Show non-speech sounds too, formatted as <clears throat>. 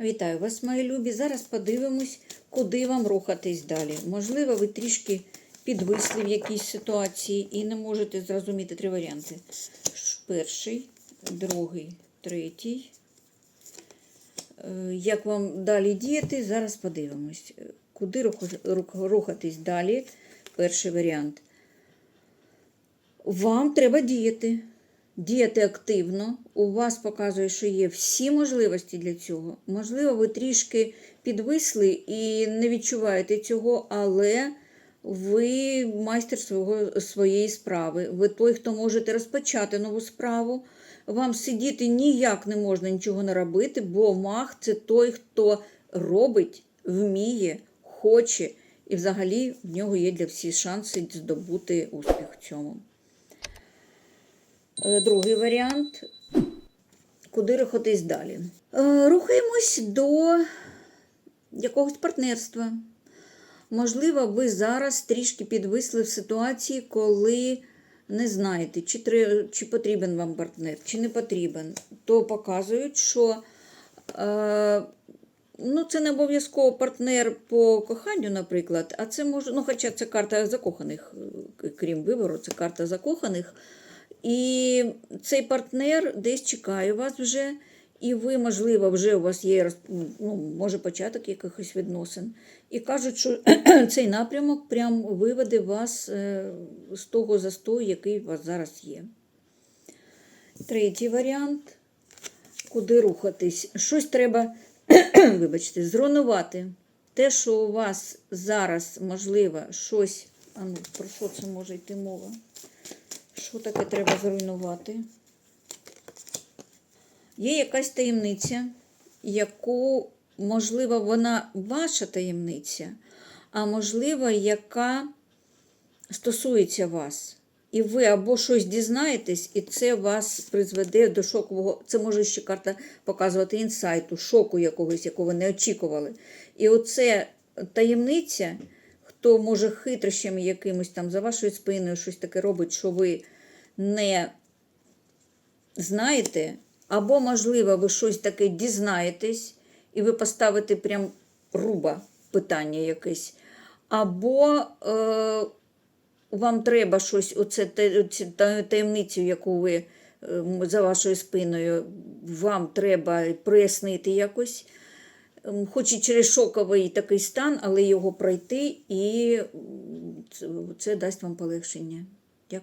Вітаю вас, мої любі. Зараз подивимось, куди вам рухатись далі. Можливо, ви трішки підвисли в якійсь ситуації і не можете зрозуміти три варіанти. Перший, другий, третій. Е, Як вам далі діяти, зараз подивимось. Куди рухатись далі? Перший варіант. Вам треба діяти. Діяти активно. У вас показує, що є всі можливості для цього. Можливо, ви трішки підвисли і не відчуваєте цього, але ви майстер свого, своєї справи. Ви той, хто можете розпочати нову справу. Вам сидіти ніяк не можна нічого не робити, бо маг це той, хто робить, вміє, хоче, і взагалі в нього є для всіх шанси здобути успіх в цьому. Е, Другий варіант. Куди рухатись далі? Е, Рухаємось до якогось партнерства. Можливо, ви зараз трішки підвисли в ситуації, коли не знаєте, чи, чи потрібен вам партнер, чи не потрібен. То показують, що е, ну, це не обов'язково партнер по коханню, наприклад, а це може, ну, хоча це карта закоханих, е, крім вибору, це карта закоханих. І цей партнер десь чекає вас вже, і ви, можливо, вже у вас є ну, може початок якихось відносин. І кажуть, що <clears throat> цей напрямок прям виведе вас е, з того застою, який у вас зараз є. Третій варіант. Куди рухатись? Щось треба, <clears throat> вибачте, зруйнувати. Те, що у вас зараз, можливо, щось. А ну, про що це може йти мова? Що таке треба зруйнувати? Є якась таємниця, яку, можливо, вона ваша таємниця, а можливо, яка стосується вас. І ви або щось дізнаєтесь, і це вас призведе до шокового. Це може ще карта показувати інсайту, шоку якогось, якого ви не очікували. І оце таємниця, хто може хитрощами якимось там за вашою спиною щось таке робить, що ви не знаєте, або, можливо, ви щось таке дізнаєтесь, і ви поставите прям руба питання якесь, або е, вам треба щось, оце таємницю, яку ви е, за вашою спиною, вам треба прояснити якось. Хоч і через шоковий такий стан, але його пройти, і це дасть вам полегшення.